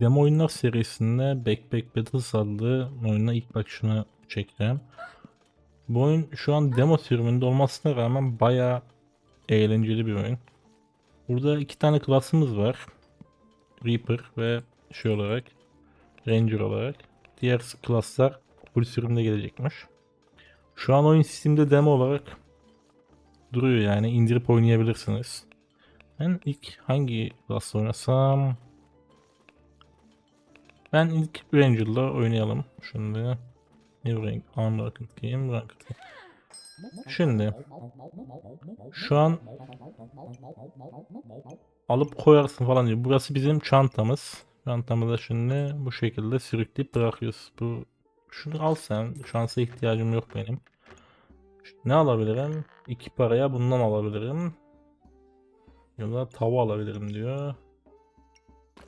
Demo oyunlar serisinde Backpack Battles adlı oyuna ilk bakışını çektim. Bu oyun şu an demo sürümünde olmasına rağmen bayağı eğlenceli bir oyun. Burada iki tane klasımız var. Reaper ve şey olarak Ranger olarak. Diğer klaslar full sürümde gelecekmiş. Şu an oyun sistemde demo olarak duruyor yani indirip oynayabilirsiniz. Ben ilk hangi klasla oynasam? Ben ilk Ranger'la oynayalım. Şimdi New Rank, Unranked Game, Ranked Game. Şimdi şu an alıp koyarsın falan diyor. Burası bizim çantamız. Çantamızda şimdi bu şekilde sürükleyip bırakıyoruz. Bu şunu al sen. Şansa ihtiyacım yok benim. Ne alabilirim? İki paraya bundan alabilirim. Ya da tava alabilirim diyor.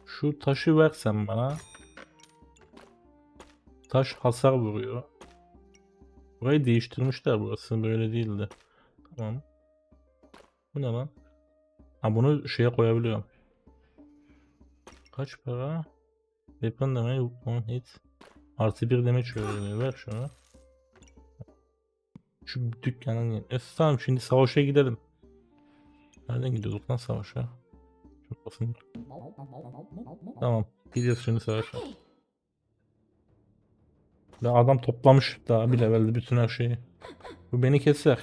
Şu taşı versen bana. Taş hasar vuruyor. Burayı değiştirmişler burası böyle değildi. Tamam. Bu ne lan? Ha bunu şeye koyabiliyorum. Kaç para? Weapon damage on hit. Artı bir damage veriyor. Ver şunu. Şu dükkanın yeri. E, tamam şimdi savaşa gidelim. Nereden gidiyorduk lan savaşa? Çok basın. Tamam. Gidiyoruz şimdi savaşa. Ve adam toplamış daha bir levelde bütün her şeyi. Bu beni keser.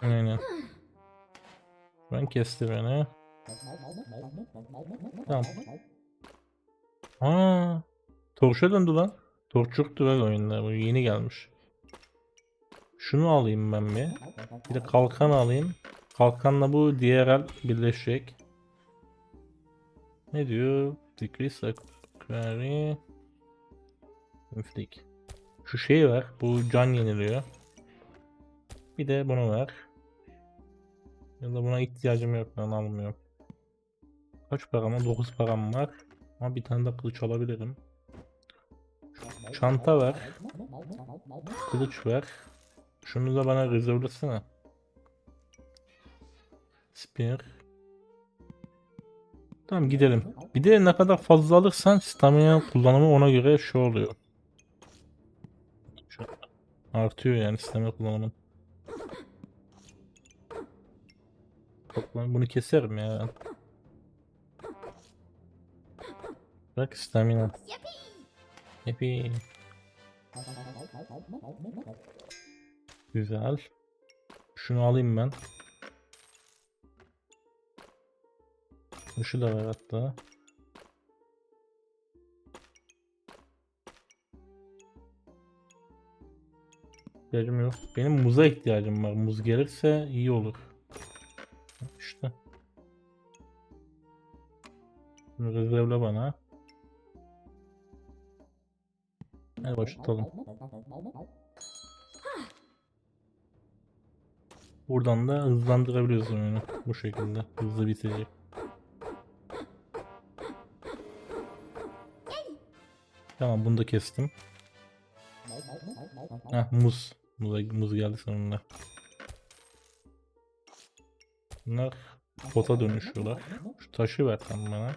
Aynen. Ben kesti beni. Tamam. Aa, Torç'a döndü lan. Torç yoktu böyle oyunda. Bu yeni gelmiş. Şunu alayım ben bir. Bir de kalkan alayım. Kalkanla bu DRL birleşecek. Ne diyor? Decrease query. Müflik. Şu şeyi ver. Bu can yeniliyor. Bir de bunu ver. Ya da buna ihtiyacım yok. Ben almıyorum. Kaç param var? 9 param var. Ama bir tane de kılıç alabilirim. Çanta ver. Kılıç ver. Şunu da bana rezervlasana. Spear. Tamam gidelim. Bir de ne kadar fazla alırsan stamina kullanımı ona göre şey oluyor. Şu- Artıyor yani stamina kullanımın. Bunu keserim ya. ben. Bak stamina. Happy. Güzel. Şunu alayım ben. Şu da var hatta. İhtiyacım yok. Benim muza ihtiyacım var. Muz gelirse iyi olur. İşte. Bunu rezervle bana. Hadi başlatalım. Buradan da hızlandırabiliyoruz oyunu. Bu şekilde. Hızlı bitecek. Tamam bunu da kestim. Heh muz. Muz, muz geldi sonunda. Bunlar bota dönüşüyorlar. Şu taşı ver sen bana.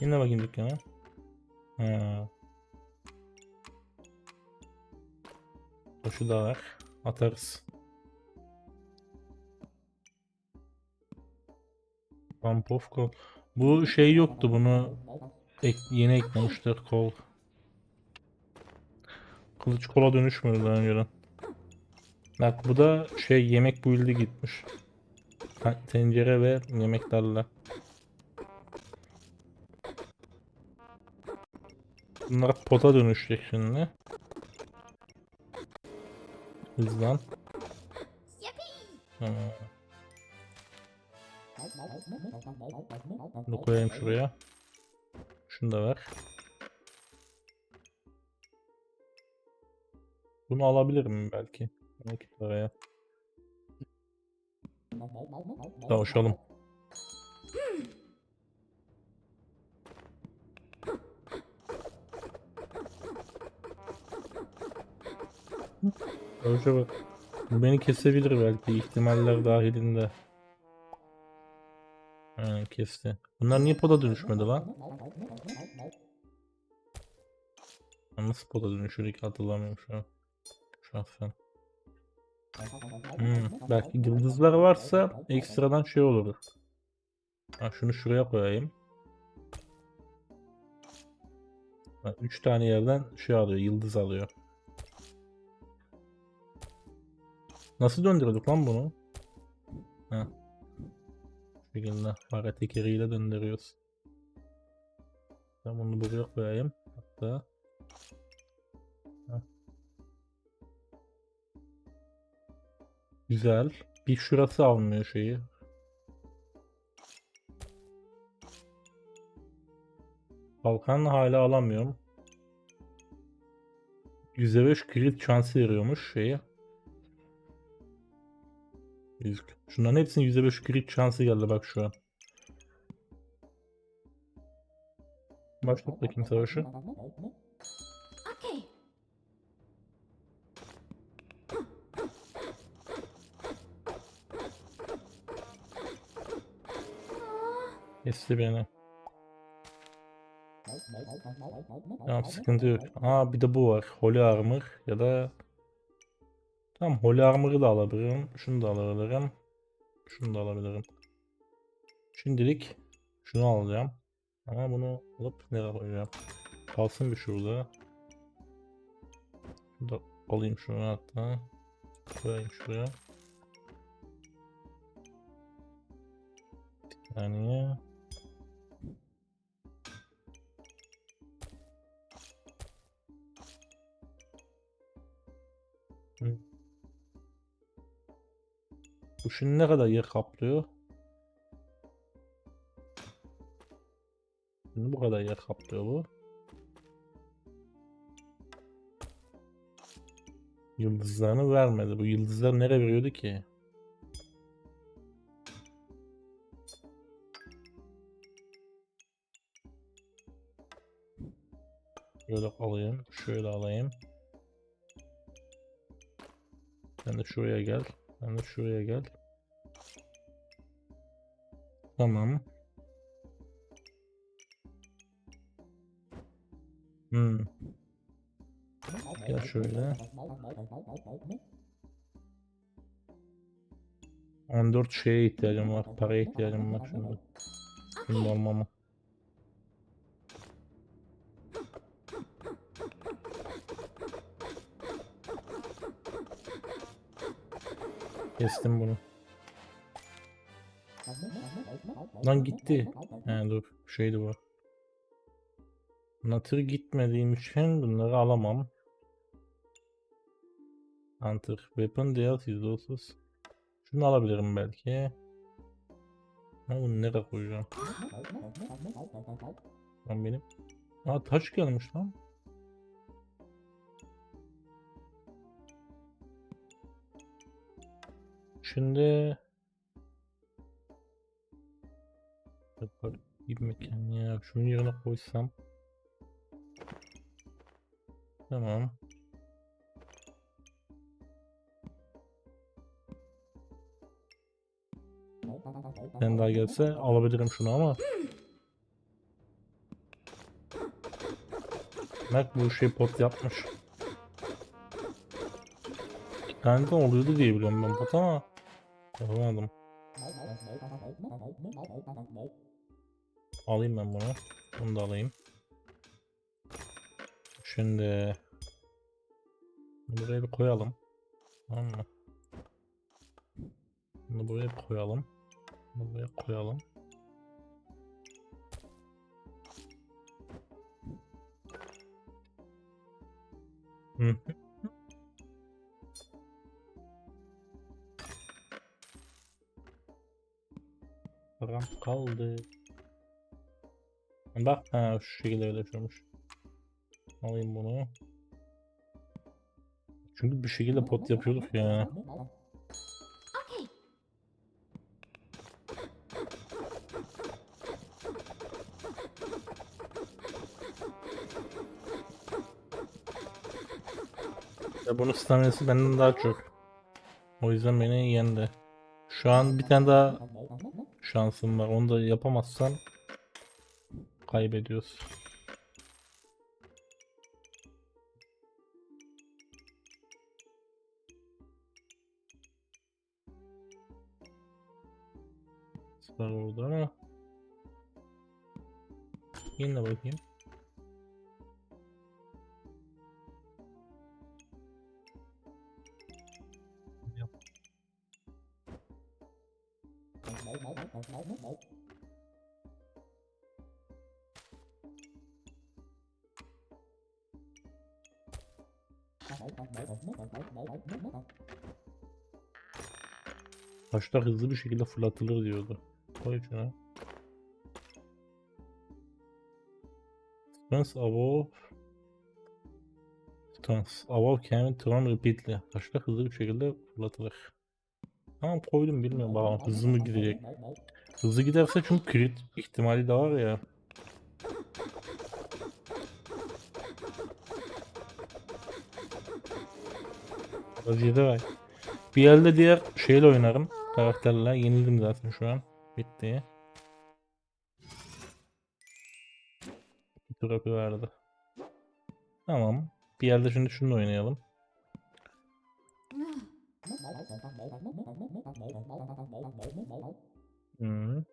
Yine bakayım dükkana. Ha. Taşı da ver. Atarız. Pump of kol. Bu şey yoktu bunu ek, yeni eklemişler kol. Kılıç kola dönüşmüyor daha önceden. Bak bu da şey yemek build'i gitmiş. Ha, tencere ve yemeklerle. Bunlar pota dönüşecek şimdi. Hızlan. Tamam. Bunu koyayım şuraya. Şunu da ver. Bunu alabilirim belki. 12 paraya. Savaşalım. Hoca bak. Bu beni kesebilir belki ihtimaller dahilinde. Kesti. Bunlar niye poda dönüşmedi lan? Nasıl poda dönüşüyor ki hatırlamıyorum şu an. Şahsen. Hmm, belki yıldızlar varsa ekstradan şey olur. Ha, şunu şuraya koyayım. 3 tane yerden şey alıyor, yıldız alıyor. Nasıl döndürdük lan bunu? Ha. Şekilde para tekeriyle döndürüyoruz. Ben bunu buraya koyayım. Hatta Ha. Güzel. Bir şurası almıyor şeyi. Kalkan hala alamıyorum. %5 crit şansı veriyormuş şeyi. Yüz- Şunların hepsinin %5 crit şansı geldi bak şu an. Başlat bakayım savaşı. Kesti beni. Tamam sıkıntı yok. Aa bir de bu var. Holy Armor ya da Tamam Holy Armor'ı da alabilirim. Şunu da alabilirim. Şunu da alabilirim. Şimdilik şunu alacağım. Ama bunu alıp nereye koyacağım? Kalsın bir şurada. Şunu da alayım şunu hatta. Koyayım şuraya. Bir saniye. Bu şimdi ne kadar yer kaplıyor? Şimdi bu kadar yer kaplıyor bu. Yıldızlarını vermedi. Bu yıldızlar nereye veriyordu ki? Şöyle alayım. Şöyle alayım. Sen de şuraya gel. Sen de şuraya gel. Tamam. Hmm. Gel şöyle. 14 şeye ihtiyacım var. Paraya ihtiyacım var şimdi. Şimdi olmama. Kestim bunu. Lan gitti. He dur. Şeydi bu. Natır gitmediğim için bunları alamam. Hunter. Weapon değer %30. Şunu alabilirim belki. Ama bunu nereye koyacağım? Lan benim. Aa taş gelmiş lan. Şimdi Yapar bir mekan ya. Şunun yerine koysam. Tamam. Ben daha gelse alabilirim şunu ama. Bak bu şey pot yapmış. Bende oluyordu diye biliyorum ben pot ama yapamadım. Alayım ben bunu. Bunu da alayım. Şimdi buraya bir koyalım. Tamam mı? Bunu buraya bir koyalım. Bunu buraya koyalım. Hı. Param kaldı. Bak ha şu şekilde ödeşiyormuş. Alayım bunu. Çünkü bir şekilde pot yapıyorduk ya. Ya bunun staminası benden daha çok. O yüzden beni yendi. Şu an bir tane daha şansım var. Onu da yapamazsam kaybediyoruz. Var orada Yine bakayım. Taşlar hızlı bir şekilde fırlatılır diyordu. Koy şuna. Strength above Strength above can thrown repeatedly. Taşlar hızlı bir şekilde fırlatılır. Tamam koydum bilmiyorum bakalım hızlı mı gidecek. Hızlı giderse çünkü crit ihtimali de var ya. Vaziyete bak. Bir elde diğer şeyle oynarım. Karakterle. Yenildim zaten şu an. Bitti. Bir tur verdi. Tamam. Bir yerde şimdi şunu oynayalım. Hmm.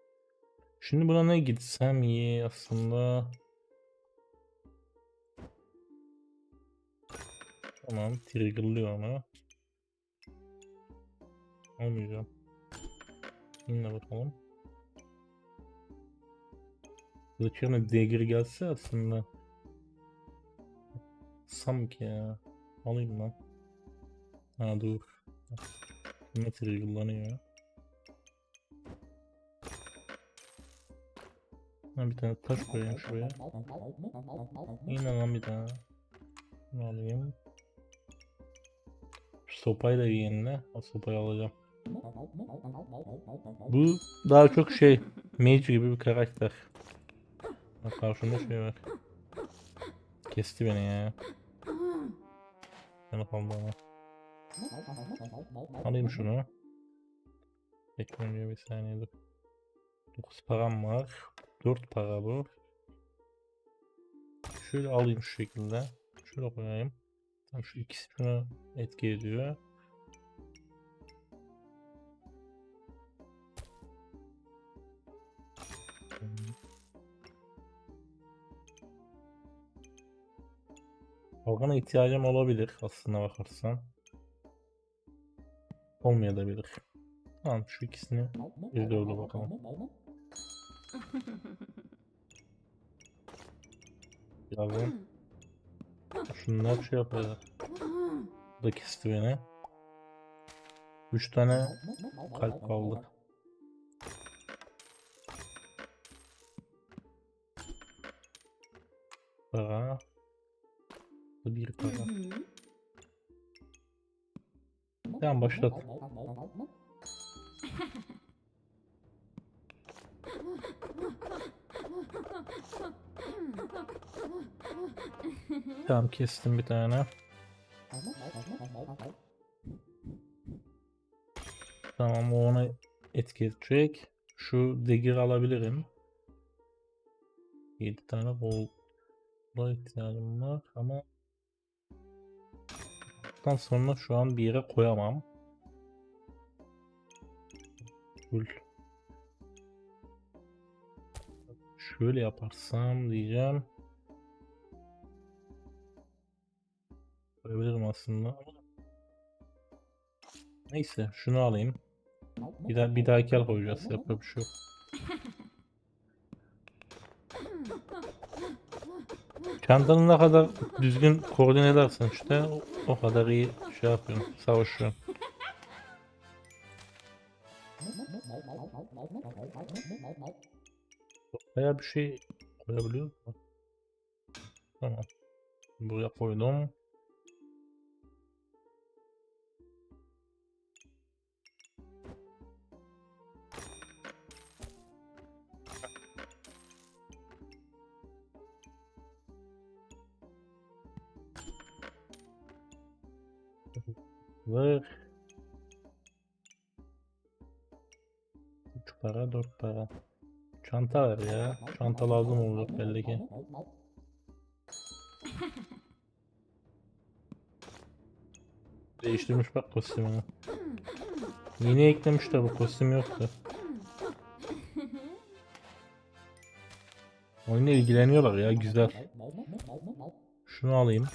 Şimdi buna ne gitsem iyi aslında. Tamam, triggerlıyor onu. Almayacağım. Yine bakalım. Kılıç yerine dagger gelse aslında. Sam ki ya. Alayım lan. Ha dur. Yine triggerlanıyor. Ha bir tane taş koyayım şuraya. Yine lan bir tane. Ne alayım? Sopayı da yenile. O sopayı alacağım. Bu daha çok şey mage gibi bir karakter. Bak karşımda şey var. Kesti beni ya. Bana kaldı ama. Alayım şunu. Beklemeye bir saniye dur. 9 param var. 4 para bu. Şöyle alayım şu şekilde. Şöyle koyayım. Tam şu ikisi şuna etki ediyor. Organa ihtiyacım olabilir aslında bakarsan. Olmayabilir. Tamam şu ikisini bir dövdü bakalım. Birazdan şunlar şey yapıyor. Bu da kesti beni. 3 tane kalp kaldı. Para. Bu bir para. Tamam başlat. Tamam kestim bir tane. Tamam o ona etki edecek. Şu dagger alabilirim. 7 tane bolda ihtiyacım var ama Ondan sonra şu an bir yere koyamam. Full. Şöyle yaparsam diyeceğim. Koyabilirim aslında. Neyse şunu alayım. Bir daha bir dahaki el koyacağız. Yapacak bir şey yok. Çantanı ne kadar düzgün koordine edersen işte o, iyi şey yapıyorum. Savaşıyorum. Baya? Tamam. Buraya koydum. Ver. 3 para 4 para. Çanta ver ya. Çanta lazım olur belli ki. Değiştirmiş bak kostümünü. Yeni eklemişler bu kostüm yoktu. Oyunla ilgileniyorlar ya güzel. Şunu alayım.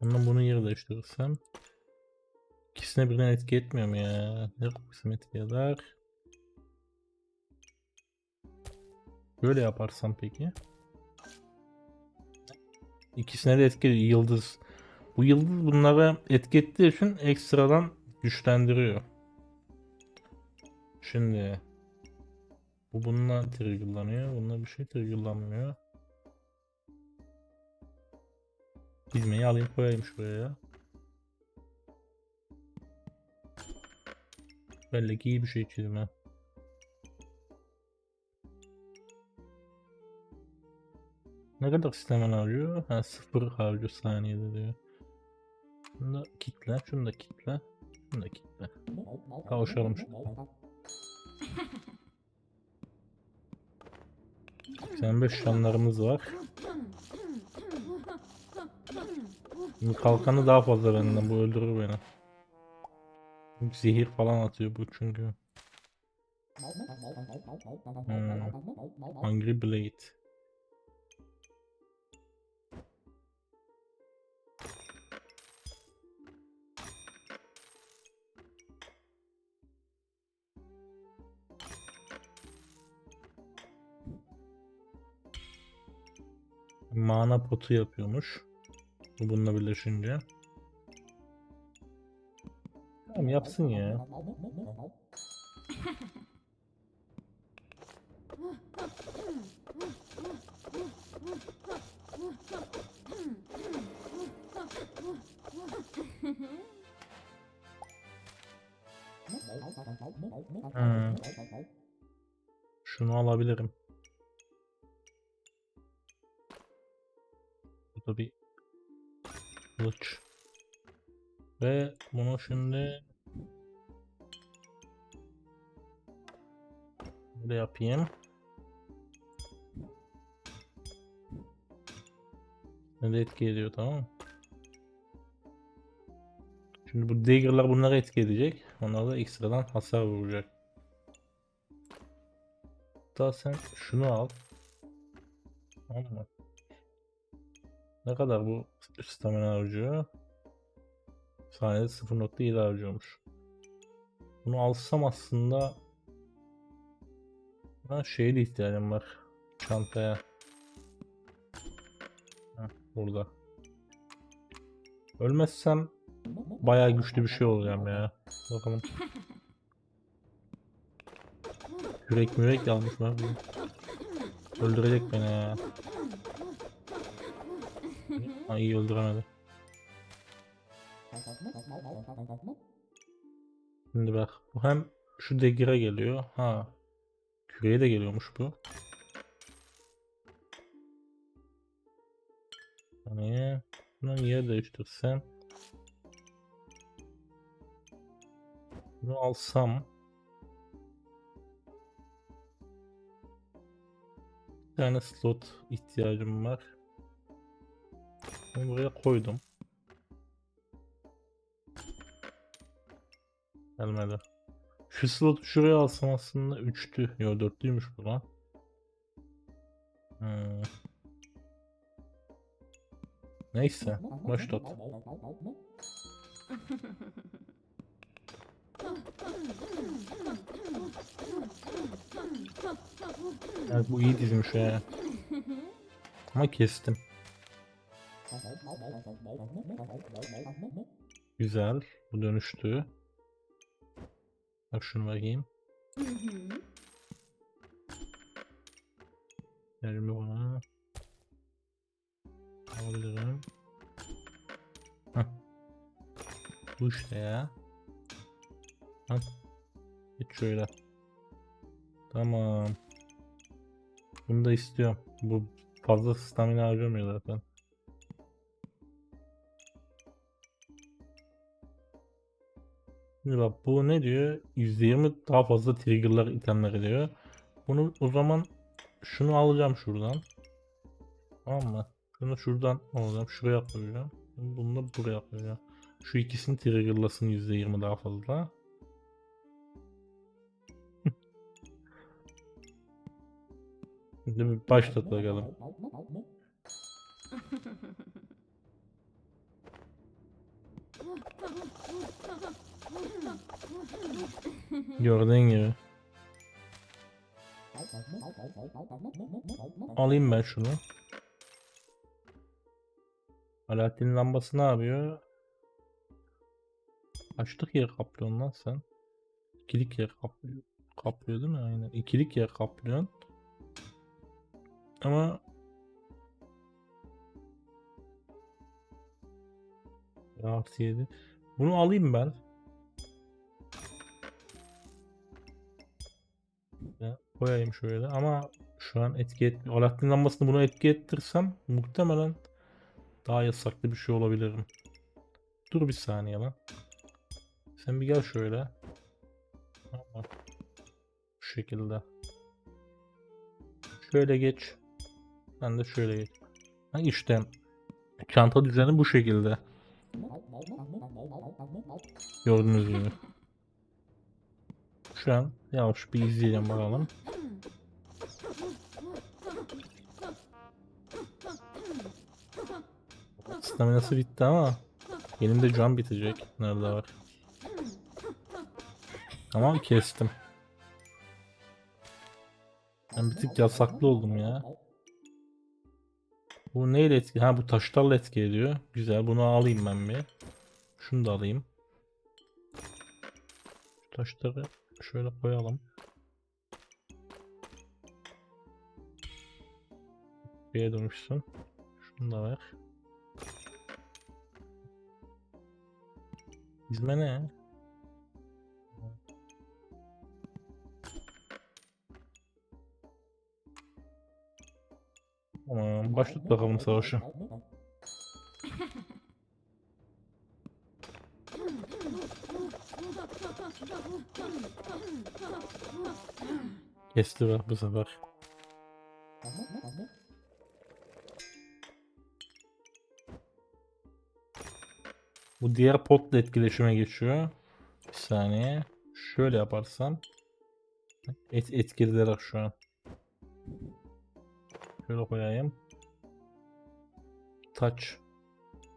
Ondan bunu yer değiştirirsem. İkisine birden etki etmiyor mu ya? Ne kısım etki? Böyle yaparsam peki? İkisine de etki ediyor. Yıldız. Bu yıldız bunlara etki ettiği için ekstradan güçlendiriyor. Şimdi bu bununla triggerlanıyor. Bununla bir şey triggerlanmıyor. Hizmeyi alayım koyayım şuraya ya. Belli ki iyi bir şey çizme. Ne kadar sistemen harcıyor? Ha sıfır harcıyor saniyede diyor. Şunu da kitle, şunu da kitle, şunu da kitle. Kavuşalım şimdi. 85 şanlarımız var. Kalkanı daha fazla benden. Bu öldürür beni. Zehir falan atıyor bu çünkü. Hmm. Hungry Blade. Mana potu yapıyormuş. Bu bununla birleşince. Tamam yapsın ya. Hmm. Şunu alabilirim. Kılıç. Ve bunu şimdi böyle yapayım. Ne etki ediyor tamam? Şimdi bu dagger'lar bunları etki edecek. Onlar da ekstradan hasar vuracak. Hatta sen şunu al. Tamam mı? Ne kadar bu stamina harcıyor? Saniyede 0.7 harcıyormuş. Bunu alsam aslında ben şeye de ihtiyacım var. Çantaya. Heh, burada. Ölmezsem bayağı güçlü bir şey olacağım ya. Bakalım. Yürek mürek almış var bu. Öldürecek beni ya. Ha iyi öldüremedi. Şimdi bak bu hem şu degire geliyor. Ha. Küreye de geliyormuş bu. Hani bunu yer değiştirsem bunu alsam bir tane slot ihtiyacım var. Bunu buraya koydum. Gelmedi. Şu slotu şuraya alsam aslında 3'tü. Yo 4'lüymüş bu lan. Hmm. Neyse. Başlat. Evet bu iyi dizmiş ya. Ama kestim. Güzel. Bu dönüştü. Bak şunu bakayım. Elimi bana. Alabilirim. Heh. Bu işte ya. Heh. Git şöyle. Tamam. Bunu da istiyorum. Bu fazla stamina harcamıyor zaten. Şimdi bak bu ne diyor? %20 daha fazla triggerlar itemleri diyor. Bunu o zaman şunu alacağım şuradan. Tamam mı? Şunu şuradan alacağım. Şuraya koyacağım. Bunu da buraya koyacağım. Şu ikisini triggerlasın %20 daha fazla. Şimdi başlat bakalım. Gördüğün gibi. Alayım ben şunu. Alaaddin lambası ne yapıyor? Kaçlık yer kaplıyorsun lan sen? İkilik yer kaplıyor. Kaplıyor değil mi? Aynen. İkilik yer kaplıyorsun. Ama Artı 7. Bunu alayım ben. Koyayım şöyle ama şu an etki et Alaaddin lambasını buna etki ettirsem muhtemelen daha yasaklı bir şey olabilirim. Dur bir saniye lan. Sen bir gel şöyle. Tamam. Bu şekilde. Şöyle geç. Ben de şöyle geç. Ha işte çanta düzeni bu şekilde. Gördüğünüz gibi. Şu an yavaş bir izleyelim bakalım. Staminası bitti ama elimde can bitecek. Nerede var? Tamam kestim. Ben bir tık yasaklı oldum ya. Bu neyle etki? Ha bu taşlarla etki ediyor. Güzel bunu alayım ben bir. Şunu da alayım. Şu taşları şöyle koyalım. Şuraya dönmüşsün. Şunu da ver. Dizme ne? Tamam başlat bakalım savaşı. Kesti bak bu sefer. Bu diğer potla etkileşime geçiyor. Bir saniye. Şöyle yaparsam. Et etkililer şu an. Şöyle koyayım. Touch.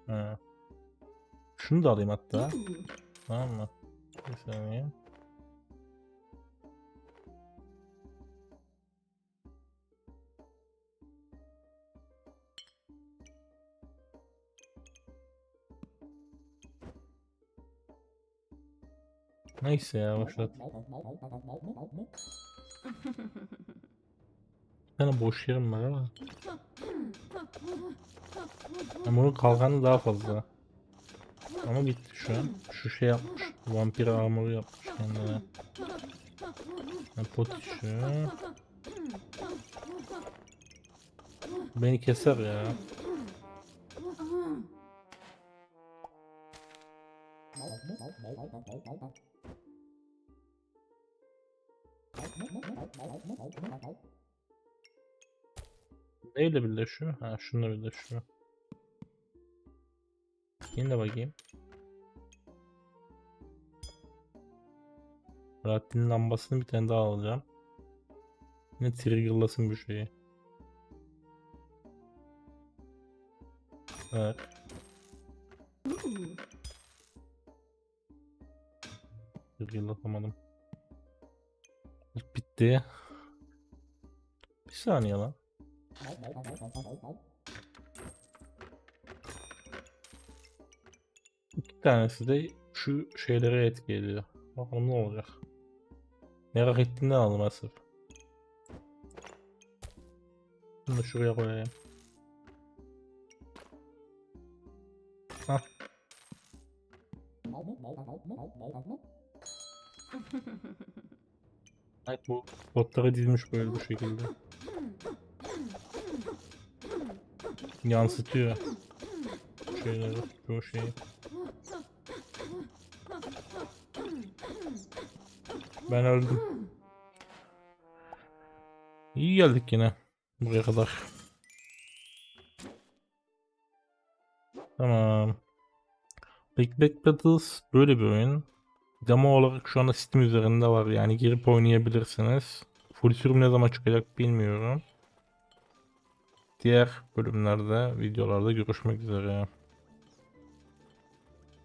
Ha. Şunu da alayım hatta. Tamam mı? Bir saniye. Neyse ya başlat. Bir tane boş yerim var ama. Ama bunun kalkanı daha fazla. Ama bitti şu an. Şu şey yapmış. Vampir armoru yapmış kendine. Ha, pot içiyor. Beni keser ya. Neyle birleşiyor? Ha şununla birleşiyor. Yine de bakayım. Alaaddin'in lambasını bir tane daha alacağım. Yine triggerlasın bir şeyi. Evet. Triggerlatamadım. Bitti. Bir saniye lan. İki tanesi de şu şeylere etki ediyor. Bakalım ne olacak. Merak ettiğimden aldım Asif. Bunu da şuraya koyayım. Hah. Evet bu botlara dizmiş böyle bu şekilde. Yansıtıyor. Şeyleri, çoğu şeyi. Ben öldüm. İyi geldik yine. Buraya kadar. Tamam. Big Back Battles böyle bir oyun. Demo olarak şu anda Steam üzerinde var. Yani girip oynayabilirsiniz. Full sürüm ne zaman çıkacak bilmiyorum. Diğer bölümlerde, videolarda görüşmek üzere.